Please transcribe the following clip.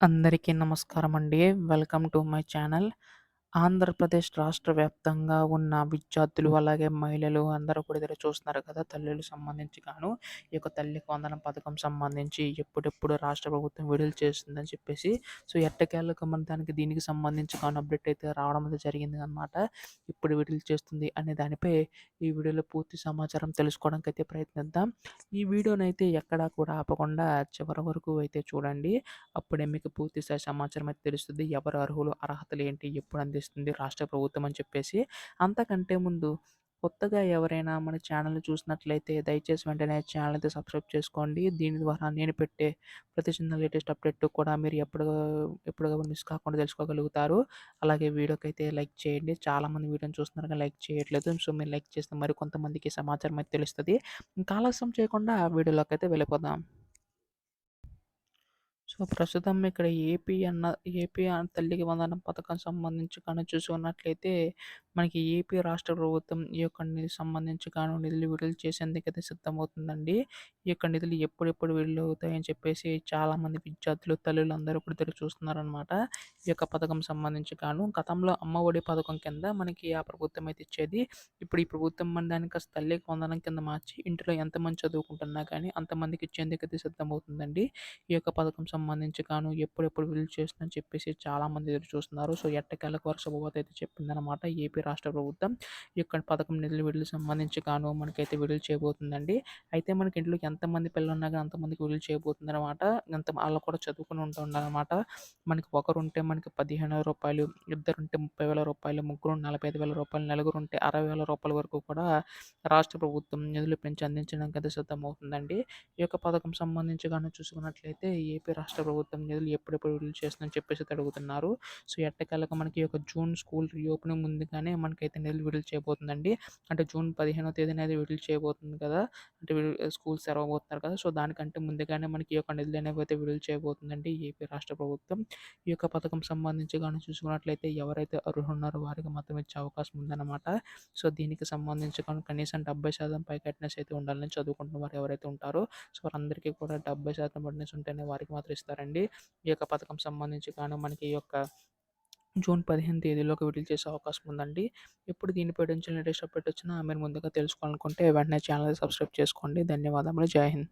అందరికీ నమస్కారం అండి welcome to my channel. Andhra Pradesh రాష్ట్ర వ్యాప్తంగా ఉన్న విద్యార్థులు, అలాగే మహిళలు అందరూ కూడా ఎదురు చూస్తున్నారు కదా! తల్లులు సంబంధించి గాను, ఈ యొక్క తల్లికి వందనం పథకం సంబంధించి ఎప్పుడెప్పుడు రాష్ట్ర ప్రభుత్వం విడుదల చేస్తుందని చెప్పేసి, సో ఎట్టకేలకు మన దానికి దీనికి సంబంధించి గాను అప్డేట్ అయితే రావడం అయితే జరిగిందనమాట. ఇప్పుడు విడుదల చేస్తుంది అనే దానిపై ఈ వీడియోలో పూర్తి సమాచారం తెలుసుకోవడానికి అయితే ప్రయత్నిద్దాం. ఈ వీడియోనైతే ఎక్కడా కూడా ఆపకుండా చివరి వరకు అయితే చూడండి. అప్పుడే మీకు పూర్తి స్థాయి సమాచారం అయితే తెలుస్తుంది. ఎవరు అర్హులు, అర్హతలు ఏంటి, ఎప్పుడు అందిస్తుంది రాష్ట్ర ప్రభుత్వం అని చెప్పేసి. అంతకంటే ముందు కొత్తగా ఎవరైనా మన ఛానల్‌ని చూసినట్లయితే దయచేసి వెంటనే ఛానల్ అయితే సబ్స్క్రైబ్ చేసుకోండి. దీని ద్వారా నేను పెట్టే ప్రతి చిన్న లేటెస్ట్ అప్డేట్ కూడా మీరు ఎప్పుడు ఎప్పుడు మిస్ కాకుండా తెలుసుకోగలుగుతారు. అలాగే వీడియోకైతే లైక్ చేయండి. చాలామంది వీడియోని చూస్తున్నారు కానీ లైక్ చేయట్లేదు. సో మీరు లైక్ చేస్తే మరి కొంతమందికి సమాచారం అయితే తెలుస్తుంది కాలస్యం ఆలస్యం చేయకుండా అయితే వెళ్ళిపోదాం. సో, ప్రస్తుతం ఇక్కడ ఏపీ అన్న ఏపీ తల్లికి వందనం పథకం సంబంధించి కానీ చూసుకున్నట్లయితే, మనకి ఏపీ రాష్ట్ర ప్రభుత్వం ఈ యొక్క నిధి సంబంధించి గాను నిధులు విడుదల చేసేందుకైతే సిద్ధమవుతుందండి. ఈ యొక్క నిధులు ఎప్పుడెప్పుడు విడుదల అవుతాయని చెప్పేసి చాలామంది విద్యార్థులు, తల్లులు అందరూ కూడా ఎదురు చూస్తున్నారనమాట. ఈ యొక్క పథకం సంబంధించి గాను గతంలో అమ్మఒడి పథకం కింద మనకి ఆ ప్రభుత్వం అయితే ఇచ్చేది. ఇప్పుడు ఈ ప్రభుత్వం మన దానికి కాస్త తల్లికి వందనం కింద మార్చి ఇంటిలో ఎంతమంది చదువుకుంటున్నా కానీ అంతమందికి ఇచ్చేందుకైతే సిద్ధమవుతుందండి. ఈ యొక్క పథకం సంబంధించి గాను ఎప్పుడెప్పుడు విడుదల చేస్తుందని చెప్పేసి చాలామంది ఎదురు చూస్తున్నారు. సో, ఎట్టకేలకు వరుస అయితే చెప్పిందనమాట ఏపీ రాష్ట్ర ప్రభుత్వం. ఈ యొక్క పథకం నిధులు విడుదల సంబంధించి గాను మనకైతే విడుదల చేయబోతుందండి. అయితే మనకి ఇంట్లో ఎంతమంది పిల్లలున్నా కానీ అంతమందికి విడుదల చేయబోతుందనమాట. ఎంత వాళ్ళు కూడా చదువుకొని ఉంటుందన్నమాట మనకి ఒకరుంటే మనకి పదిహేను రూపాయలు ఇద్దరు ఉంటే ముప్పై వేల రూపాయలు ముగ్గురు నలభై ఐదు వేల రూపాయలు నలుగురు ఉంటే అరవై వేల రూపాయల వరకు కూడా రాష్ట్ర ప్రభుత్వం నిధులు పెంచి అందించడానికి అందించడానికైతే సిద్ధమవుతుందండి. ఈ యొక్క పథకం సంబంధించి గాను చూసుకున్నట్లయితే ఏపీ రాష్ట్ర ప్రభుత్వం నిధులు ఎప్పుడెప్పుడు విడుదల చేస్తుందని చెప్పేసి అడుగుతున్నారు. సో, ఎట్టకేలకు మనకి ఒక జూన్ స్కూల్ రీఓపెనింగ్ ముందుగానే మనకైతే నిధులు విడుదల చేయబోతుందండి. అంటే జూన్ 15వ తేదీన అయితే విడుదల చేయబోతుంది కదా! అంటే స్కూల్స్ తెరవబోతున్నారు కదా! సో, దానికంటే ముందుగానే మనకి ఈ యొక్క నిధులు అనేవి అయితే విడుదల చేయబోతుందండి ఏపీ రాష్ట్ర ప్రభుత్వం. ఈ యొక్క పథకం సంబంధించి కానీ చూసుకున్నట్లయితే ఎవరైతే అర్హులున్నారో వారికి మాత్రం ఇచ్చే అవకాశం ఉందన్నమాట. సో, దీనికి సంబంధించి కానీ కనీసం డెబ్బై శాతం పైకి అటెండెన్స్ అయితే ఉండాలని చదువుకుంటున్న వారు ఎవరైతే ఉంటారో సో, వారందరికీ కూడా 70% అటెండెన్స్ ఉంటేనే వారికి మాత్రం ఇస్తారండి. ఈ యొక్క పథకం సంబంధించి కానీ మనకి ఈ యొక్క జూన్ పదిహేను తేదీలోకి విడుదల చేసే అవకాశం ఉందండి. ఎప్పుడు దీనిపై నుంచి లేటెస్ట్ అప్డేట్ వచ్చినా మీరు ముందుగా తెలుసుకోవాలనుకుంటే వెంటనే ఛానల్ సబ్స్క్రైబ్ చేసుకోండి. ధన్యవాదములు. జై హింద్.